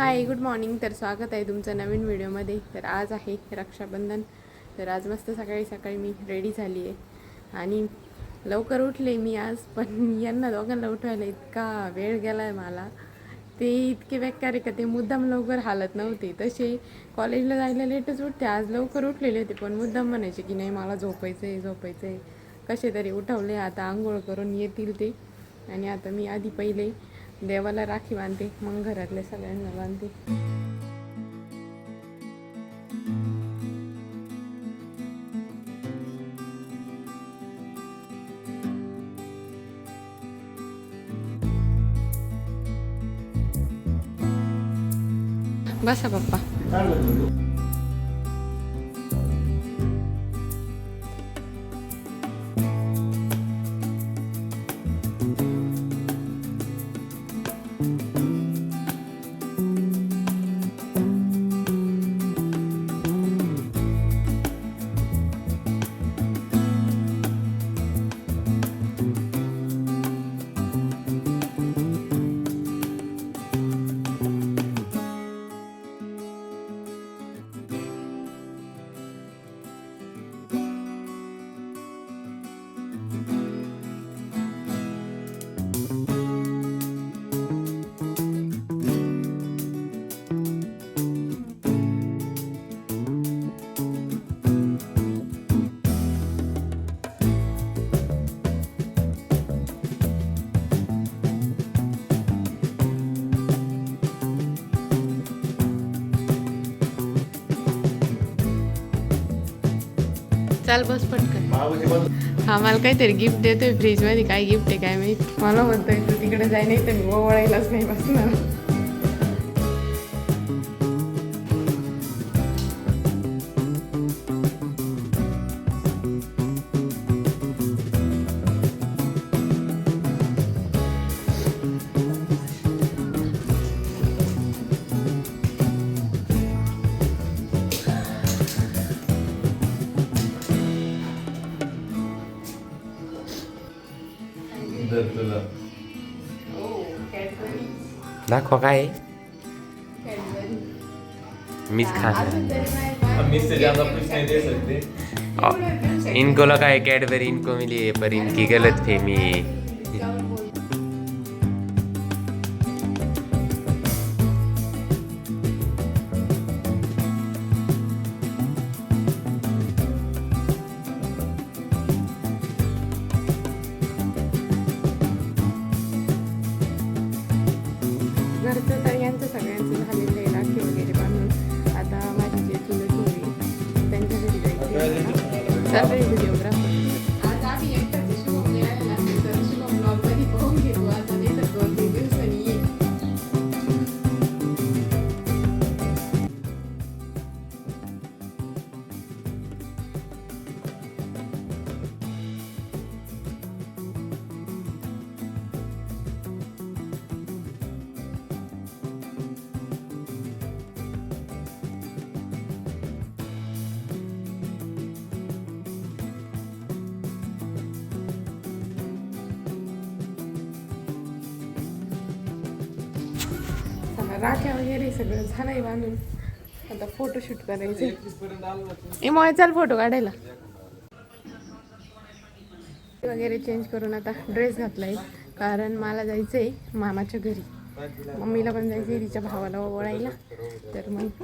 Hi good morning तर स्वागत आहे तुमचं नवीन व्हिडिओमध्ये. तर आज आहे रक्षाबंधन. तर आज मस्त सकाळी सकाळी मी रेडी झाली आहे. आणि लवकर उठले मी आज पण यांना दोघांना उठवायला इतका वेळ गेला आहे मला. ते इतके बेकार आहे का? ते मुद्दाम लवकर हालत नव्हते. तसे कॉलेजला जायला लेटच उठते. आज लवकर उठलेले होते पण मुद्दाम म्हणायचे की नाही मला झोपायचं आहे झोपायचं आहे कसे तरी उठवले. आता आंघोळ करून येतील ते. आणि आता मी आधी पहिले देवाला राखी बांधते मग घरातल्या सगळ्यांना बांधते. बसा पप्पा. चाल बस पटकन. हा मला काहीतरी गिफ्ट देतोय फ्रीजमध्ये. काय गिफ्ट आहे काय मी मला म्हणतोय तू तिकडे जाय नाही तर मी ओवळायलाच नाही बसणार. दाखवा काय मीच दे सकते। इनको लगा है कैडबरी इनको मिली है पर इनकी गलत फहमी। राख्या वगैरे सगळं झालंय बांधून. आता फोटोशूट करायचं ए मोय चाल फोटो काढायला. वगैरे चेंज करून आता ड्रेस घातलाय. कारण मला जायचंय मामाच्या घरी. मम्मीला पण जायचंय तिच्या भावाला ओळायला तर मग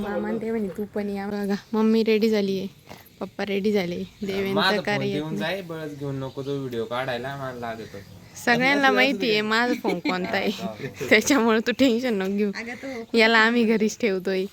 मामा ते म्हणे तू पण या बघा. मम्मी रेडी झाली आहे पप्पा रेडी झाले. देवेंचं कार्य नाही. जाय बळच घेऊन नको तो व्हिडिओ काढायला मला लागतो सगळ्यांना माहिती आहे माझा फोन कोणता आहे? त्याच्यामुळे तू टेन्शन नको घेऊ. याला आम्ही घरीच ठेवतोय.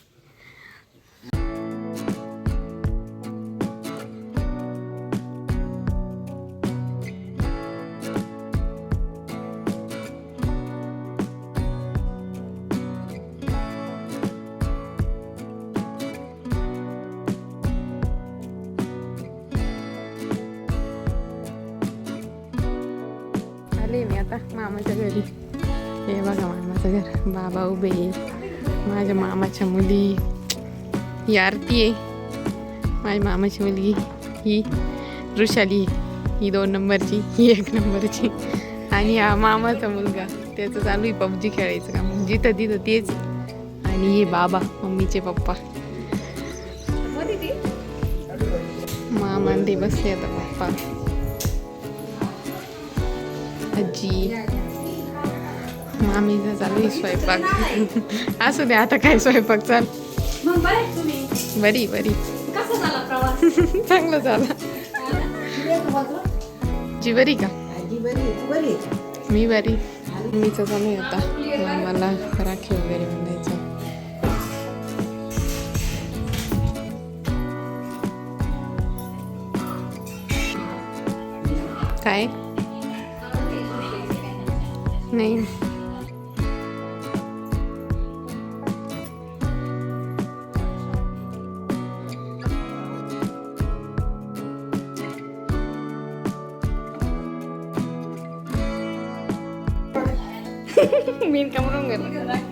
आले मी आता मामाच्या घरी. हे बघा मामाचं घर. बाबा उभे आहे. माझ्या मामाच्या मुली. ही आरती आहे. माझ्या मामाची मुलगी. ही वृषाली ही दोन नंबरची ही एक नंबरची. आणि हा मामाचा मुलगा. त्याचं चालू आहे पबजी खेळायचं काम. जिथं तिथं तेच आणि हे बाबा मम्मीचे पप्पा. मामा ते बसले आता पप्पा. आजी मामीचा चालू आहे स्वयंपाक. असू दे आता काय स्वयंपाक चाल. बरे बरी बरी. कसा झाला प्रवास? चांगलं झालं. जी बरी का? मी बरी. मीचं चालू आहे आता. मला राखी वगैरे बांधायचं. काय? नाही मी कमरून गेलो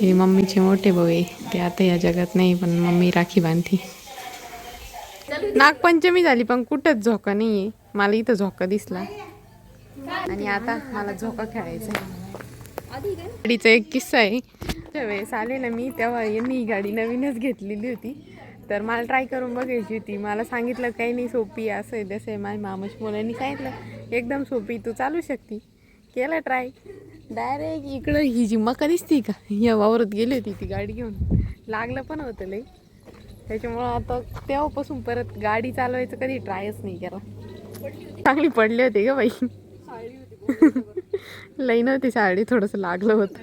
हे मम्मीचे मोठे भाऊ आहे. ते आता या जगात नाही पण मम्मी राखी बांधते. नागपंचमी झाली पण कुठंच झोका नाही आहे मला इथं झोका दिसला. आणि आता मला झोका खेळायचा आहे. गाडीचा एक किस्सा आहे. त्यावेळेस आले ना मी तेव्हा यांनी ही गाडी नवीनच घेतलेली होती. तर मला ट्राय करून बघायची होती. मला सांगितलं काही नाही सोपी असं आहे तसं आहे. माझ्या मामाच्या मुलांनी सांगितलं एकदम सोपी तू चालू शकती. केलं ट्राय डायरेक्ट इकडं ही जी कधीच ती का? या वावरत गेली होती ती गाडी घेऊन. लागलं पण होतं लई. त्याच्यामुळं आता तेव्हापासून परत गाडी चालवायचं कधी ट्रायच नाही केला. चांगली पडली होती का बाई. लई नव्हती साडी थोडंसं लागलं होतं.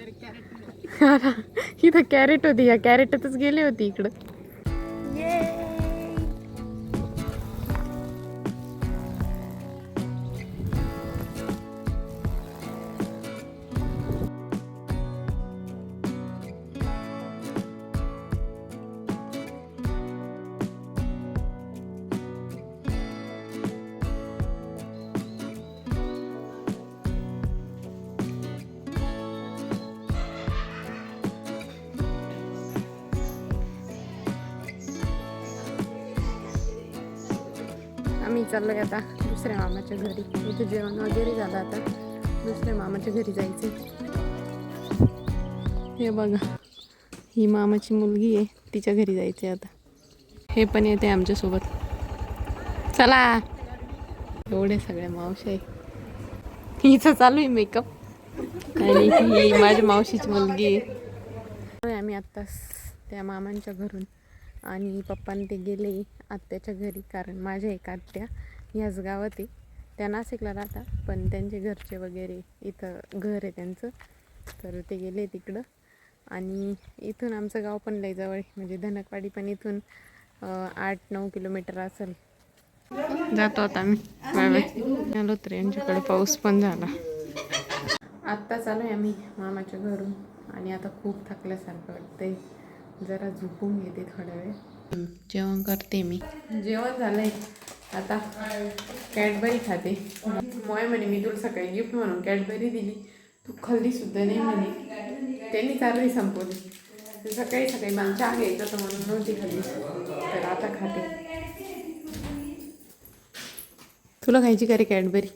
इथं कॅरेट होती या कॅरेटातच गेली होती इकडं. चाललं आहे आता दुसऱ्या मामाच्या घरी. इथे जेवण वगैरे झालं आता. दुसऱ्या मामाच्या घरी जायचं हे बघा ही मामाची मुलगी आहे. तिच्या घरी जायचे आता. हे पण येते आमच्यासोबत. चला. एवढे सगळे मावशी आहे. हिचं चालू आहे मेकअप आणि ही माझ्या मावशीची मुलगी आहे. आम्ही आत्ताच त्या मामांच्या घरून आणि पप्पाने ते गेले आत्याच्या घरी कारण माझ्या एक आत्या ह्याच गावात आहे. त्या नाशिकला राहतात पण त्यांचे घरचे वगैरे इथं घर आहे त्यांचं. तर ते गेले तिकडं. आणि इथून आमचं गाव पण लय जवळ म्हणजे धनकवाडी पण इथून आठ नऊ किलोमीटर असेल. जातो आता आम्ही. बाय आलो तर यांच्याकडे पाऊस पण झाला. आत्ता चालू आहे आम्ही मामाच्या घरून. आणि आता खूप थकल्यासारखं वाटतंय. जरा झोपून घेते थोडा वेळ. जेवण करते मी. जेवण झालंय. आता कॅडबरी खाते. मोय म्हणे मी तुला सकाळी गिफ्ट म्हणून कॅडबरी दिली. तू खाल्ली सुद्धा नाही म्हणे. त्यांनी चालली संपवली. तर सकाळी सकाळी मला चहा घ्यायचा तर म्हणून नव्हती खाल्ली. तर आता खाते. तुला खायची का रे कॅडबरी?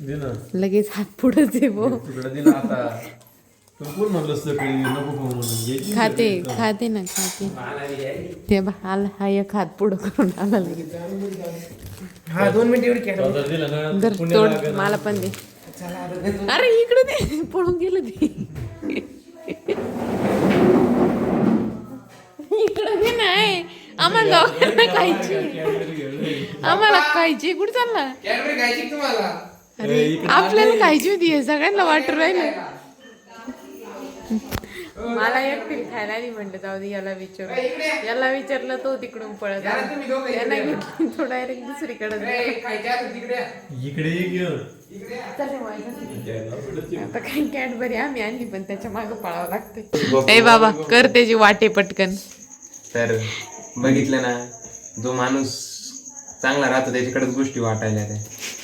दे ना. लगेच हात पुढंच आहे भो तुकडा दिला आता तुला कोण म्हणलं सकाळी नको खाऊ म्हणून? घ्यायची खाते खाते ना खाते. ते बा आला हा एक हात पुढं करून आला लगेच. चौदा दिला ना? दर तोड मला पण दे. अरे इकडे दे पळून गेलं ते. इकडे दे नाही आम्हाला दोघांना खायची. आम्हाला खायची. कुठे चालला? अरे आपल्याला खायची होती हे सगळ्यांना वाटून राहिलं. मला एकटी खायला नाही म्हणलं जाऊ दे याला विचार. याला विचारलं तो तिकडून पळत. त्याला घेतली तो डायरेक्ट दुसरीकडे इकडे आता काही कॅडबरी आम्ही आणली पण त्याच्यामागे पळावं लागते ए बाबा कर त्याची वाटे पटकन. तर बघितलं ना जो माणूस चांगला राहतो त्याच्याकडेच गोष्टी वाटायला त्या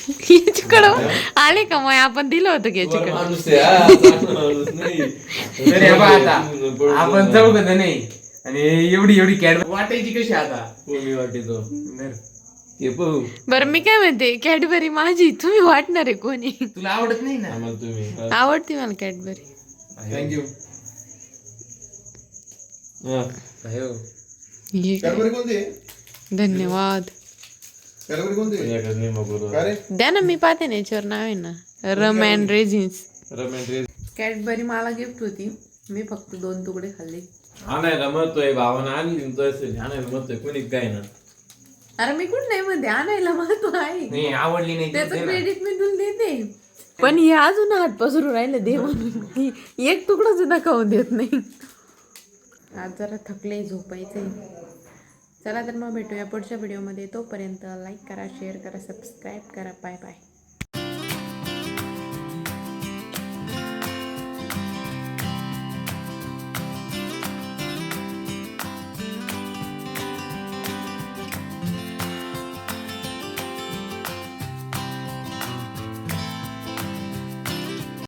याच्याकडं आले का मग आपण दिलं होतं की याच्याकडं माणूस आहे हा, चांगला माणूस नाही। तर हे बघ आता। पळून आपण जाऊ. चौघ नाही? आणि एवढी एवढी कॅड वाटायची कशी आता? कोणी वाटेतो धर. ते पाहू. बरं मी काय म्हणते कॅडबरी माझी तुम्ही वाटणार आहे कोणी? तुला आवडत नाही ना? आम्हाला तुम्ही आवडते मला कॅडबरी. थँक्यू हा. हे. काय? कोणती? धन्यवाद. कोणती का रे? द्या ना मी पाहते ना याच्यावर नाव आहे ना. Rum and raisins Ramesh Cadbury मला गिफ्ट होती. मी फक्त दोन तुकडे खाल्ले. आणायला म्हणतोय भावानं आणली तो असेल आणायला म्हणतोय कोणी काय ना. अरे मी कुठं नाही म्हणते. आणायला महत्त्व आहे. नाही आवडली नाही तर त्याचं दे ना. क्रेडिट मी तुला देते. पण हे अजून हात पसरून राहिले दे म्हणून. ही एक तुकडा सुद्धा खाऊन देत नाही. आज जरा थकले झोपायचंय. चला तर मग भेटूया पुढच्या व्हिडिओमध्ये तोपर्यंत लाईक करा शेअर करा सबस्क्राईब करा. Bye bye